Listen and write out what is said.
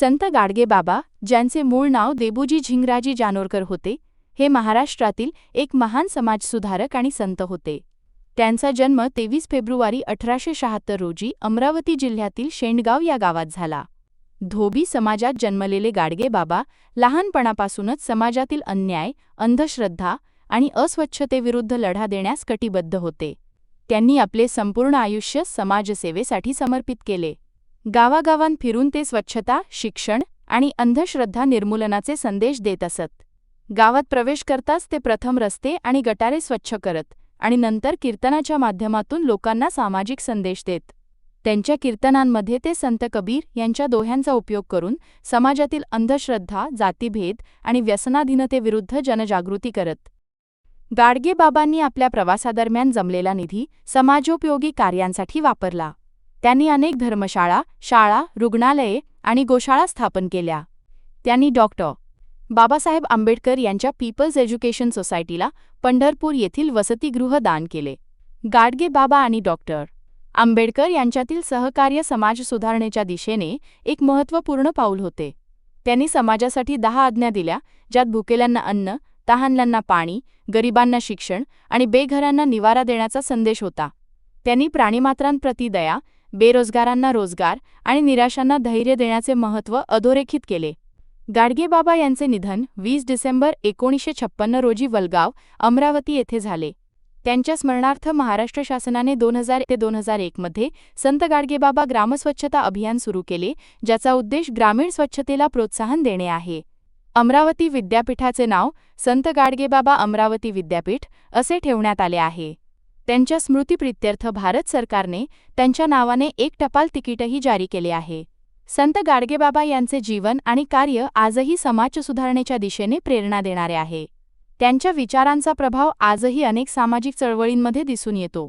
संत गाडगेबाबा ज्यांचे मूळ नाव देबूजी झिंगराजी जानोरकर होते हे महाराष्ट्रातील एक महान समाजसुधारक आणि संत होते. त्यांचा जन्म तेवीस फेब्रुवारी अठराशे शहात्तर रोजी अमरावती जिल्ह्यातील शेंडगाव या गावात झाला. धोबी समाजात जन्मलेले गाडगेबाबा लहानपणापासूनच समाजातील अन्याय अंधश्रद्धा आणि अस्वच्छतेविरुद्ध लढा देण्यास कटिबद्ध होते. त्यांनी आपले संपूर्ण आयुष्य समाजसेवेसाठी समर्पित केले. गावागावांत फिरून ते स्वच्छता शिक्षण आणि अंधश्रद्धा निर्मूलनाचे संदेश देत असत. गावात प्रवेश करताच ते प्रथम रस्ते आणि गटारे स्वच्छ करत आणि नंतर कीर्तनाच्या माध्यमातून लोकांना सामाजिक संदेश देत. त्यांच्या कीर्तनांमध्ये ते संत कबीर यांच्या दोह्यांचा उपयोग करून समाजातील अंधश्रद्धा जातीभेद आणि व्यसनाधीनतेविरुद्ध जनजागृती करत. गाडगेबाबांनी आपल्या प्रवासादरम्यान जमलेला निधी समाजोपयोगी कार्यांसाठी वापरला. त्यांनी अनेक धर्मशाळा शाळा रुग्णालये आणि गोशाळा स्थापन केल्या. त्यांनी डॉक्टर बाबासाहेब आंबेडकर यांच्या पीपल्स एज्युकेशन सोसायटीला पंढरपूर येथील वसतिगृह दान केले. गाडगे बाबा आणि डॉक्टर आंबेडकर यांच्यातील सहकार्य समाज सुधारणेच्या दिशेने एक महत्त्वपूर्ण पाऊल होते. त्यांनी समाजासाठी दहा आज्ञा दिल्या ज्यात भुकेल्यांना अन्न तहानल्यांना पाणी गरिबांना शिक्षण आणि बेघरांना निवारा देण्याचा संदेश होता. त्यांनी प्राणीमात्रांप्रती दया बेरोजगारांना रोजगार आणि निराशांना धैर्य देण्याचे महत्त्व अधोरेखित केले. गाडगेबाबा यांचे निधन वीस डिसेंबर एकोणीसशे छप्पन्न रोजी वलगाव अमरावती येथे झाले. त्यांच्या स्मरणार्थ महाराष्ट्र शासनाने दोन हजार ते दोन हजार एकमध्ये संत गाडगेबाबा ग्रामस्वच्छता अभियान सुरू केले ज्याचा उद्देश ग्रामीण स्वच्छतेला प्रोत्साहन देणे आहे. अमरावती विद्यापीठाचे नाव संत गाडगेबाबा अमरावती विद्यापीठ असे ठेवण्यात आले आहे. त्यांच्या स्मृतिप्रित्यर्थ भारत सरकारने त्यांच्या नावाने एक टपाल तिकीटही जारी केले आहे. संत गाडगेबाबा यांचे जीवन आणि कार्य आजही समाज सुधारणेच्या दिशेने प्रेरणा देणारे आहे. त्यांच्या विचारांचा प्रभाव आजही अनेक सामाजिक चळवळींमध्ये दिसून येतो.